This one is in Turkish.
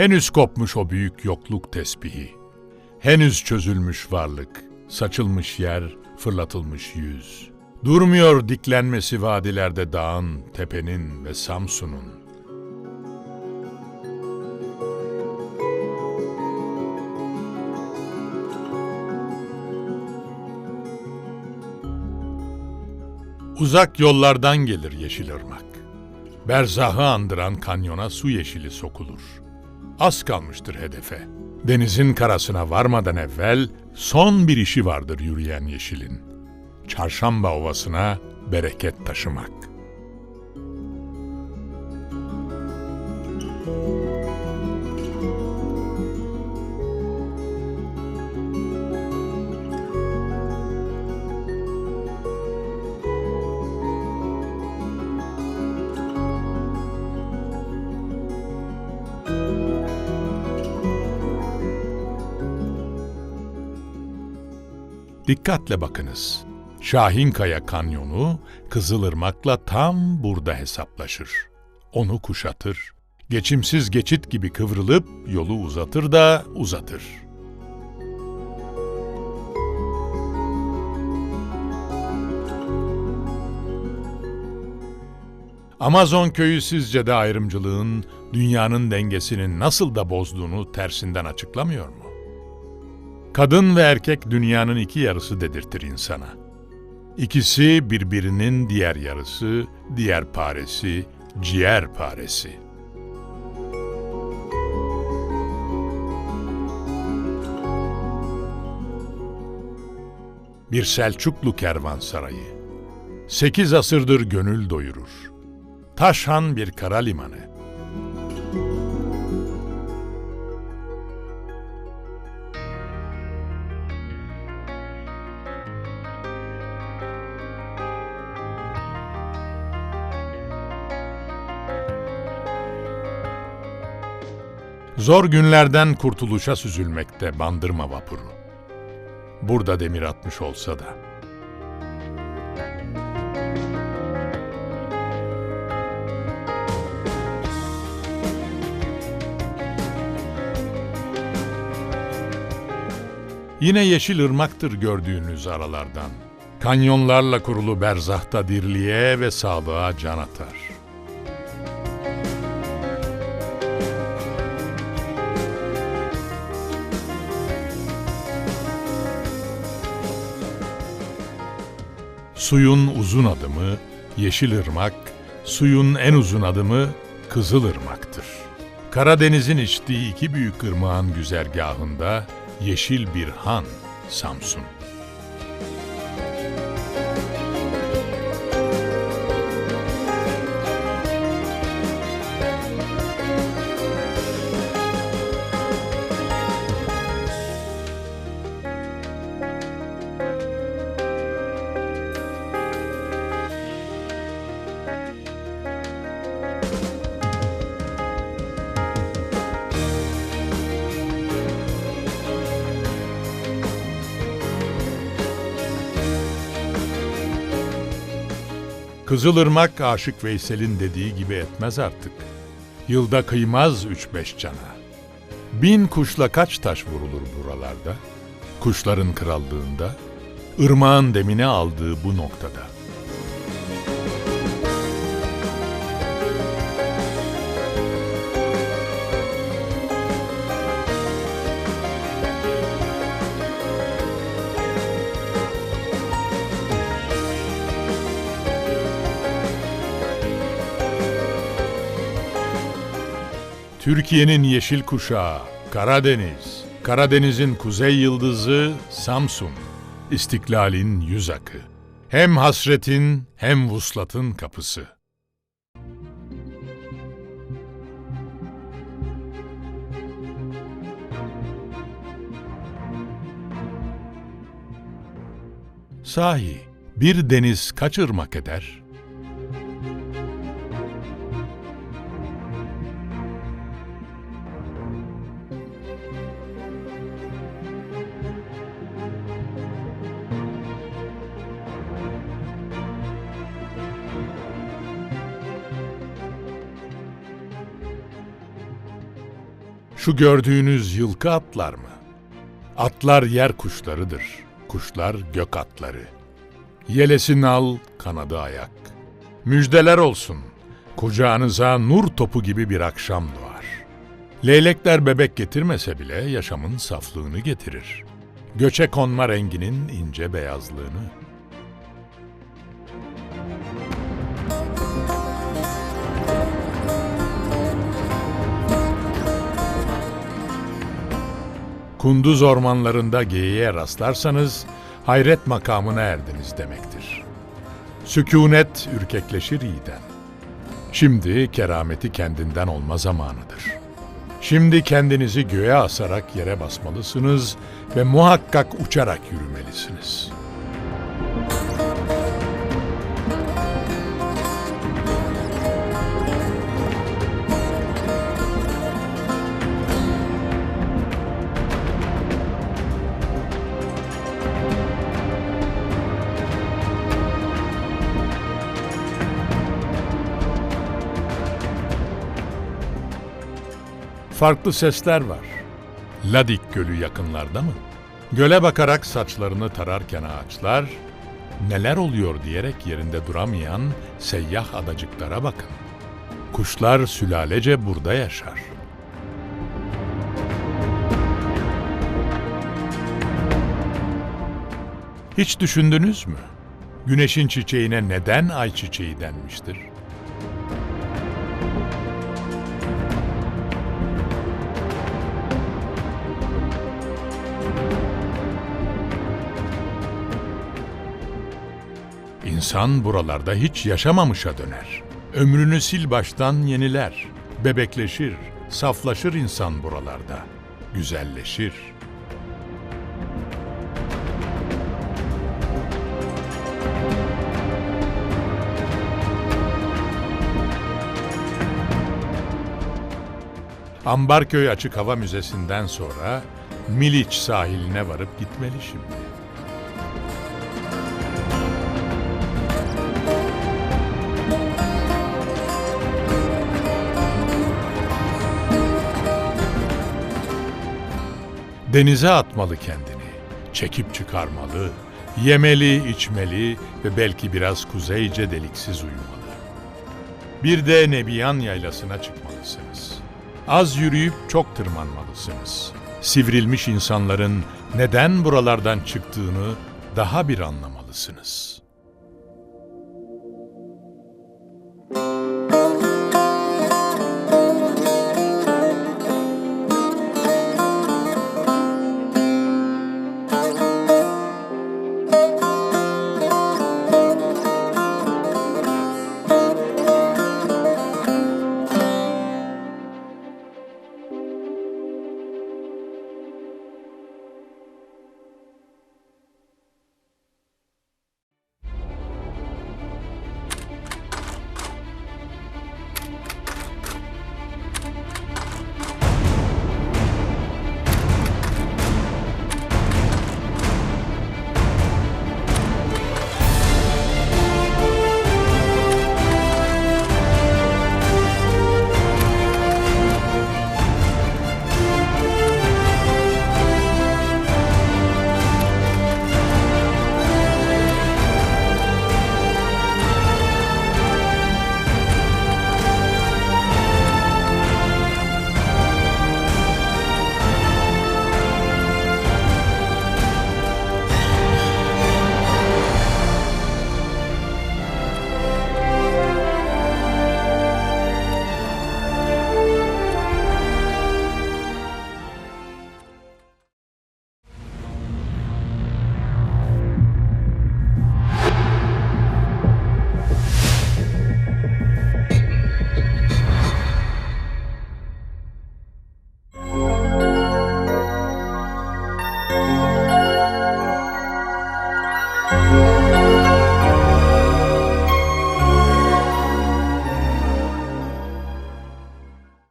Henüz kopmuş o büyük yokluk tesbihi. Henüz çözülmüş varlık, saçılmış yer, fırlatılmış yüz. Durmuyor diklenmesi vadilerde dağın, tepenin ve Samsun'un. Uzak yollardan gelir yeşil ırmak. Berzahı andıran kanyona su yeşili sokulur. Az kalmıştır hedefe. Denizin karasına varmadan evvel son bir işi vardır yürüyen yeşilin. Çarşamba ovasına bereket taşımak. Dikkatle bakınız. Şahinkaya Kanyonu Kızılırmak'la tam burada hesaplaşır. Onu kuşatır. Geçimsiz geçit gibi kıvrılıp yolu uzatır da uzatır. Amazon köyü sizce de ayrımcılığın dünyanın dengesini nasıl da bozduğunu tersinden açıklamıyor mu? Kadın ve erkek dünyanın iki yarısı dedirtir insana. İkisi birbirinin diğer yarısı, diğer paresi, ciğer paresi. Bir Selçuklu kervansarayı. Sekiz asırdır gönül doyurur. Taşhan bir kara limanı. Zor günlerden kurtuluşa süzülmekte bandırma vapuru. Burada demir atmış olsa da. Yine yeşil ırmaktır gördüğünüz aralardan. Kanyonlarla kurulu berzahta dirliğe ve sağlığa can atar.'' Suyun uzun adımı Yeşilırmak, suyun en uzun adımı Kızılırmak'tır. Karadeniz'in içtiği iki büyük ırmağın güzergahında yeşil bir han Samsun. Kızılırmak Aşık Veysel'in dediği gibi etmez artık. Yılda kıymaz üç beş cana. Bin kuşla kaç taş vurulur buralarda? Kuşların krallığında, ırmağın demine aldığı bu noktada.'' Türkiye'nin yeşil kuşağı, Karadeniz, Karadeniz'in kuzey yıldızı Samsun, İstiklal'in yüz akı. Hem hasretin hem vuslatın kapısı. Sahi bir deniz kaç ırmak eder?'' Şu gördüğünüz yılkı atlar mı? Atlar yer kuşlarıdır. Kuşlar gök atları. Yelesi nal, kanadı ayak. Müjdeler olsun. Kucağınıza nur topu gibi bir akşam doğar. Leylekler bebek getirmese bile yaşamın saflığını getirir. Göçe konma renginin ince beyazlığını. Kunduz ormanlarında geyiğe rastlarsanız hayret makamına erdiniz demektir. Sükûnet ürkekleşir yiğiden. Şimdi kerameti kendinden olma zamanıdır. Şimdi kendinizi göğe asarak yere basmalısınız ve muhakkak uçarak yürümelisiniz. Farklı sesler var. Ladik Gölü yakınlarda mı? Göle bakarak saçlarını tararken ağaçlar, neler oluyor diyerek yerinde duramayan seyyah adacıklara bakın. Kuşlar sülalece burada yaşar. Hiç düşündünüz mü? Güneşin çiçeğine neden ay çiçeği denmiştir? İnsan buralarda hiç yaşamamışa döner. Ömrünü sil baştan yeniler. Bebekleşir, saflaşır insan buralarda. Güzelleşir. Ambarköy Açık Hava Müzesi'nden sonra Miliç sahiline varıp gitmeli şimdi. Denize atmalı kendini, çekip çıkarmalı, yemeli, içmeli ve belki biraz kuzeyce deliksiz uyumalı. Bir de Nebiyan yaylasına çıkmalısınız. Az yürüyüp çok tırmanmalısınız. Sivrilmiş insanların neden buralardan çıktığını daha bir anlamalısınız.''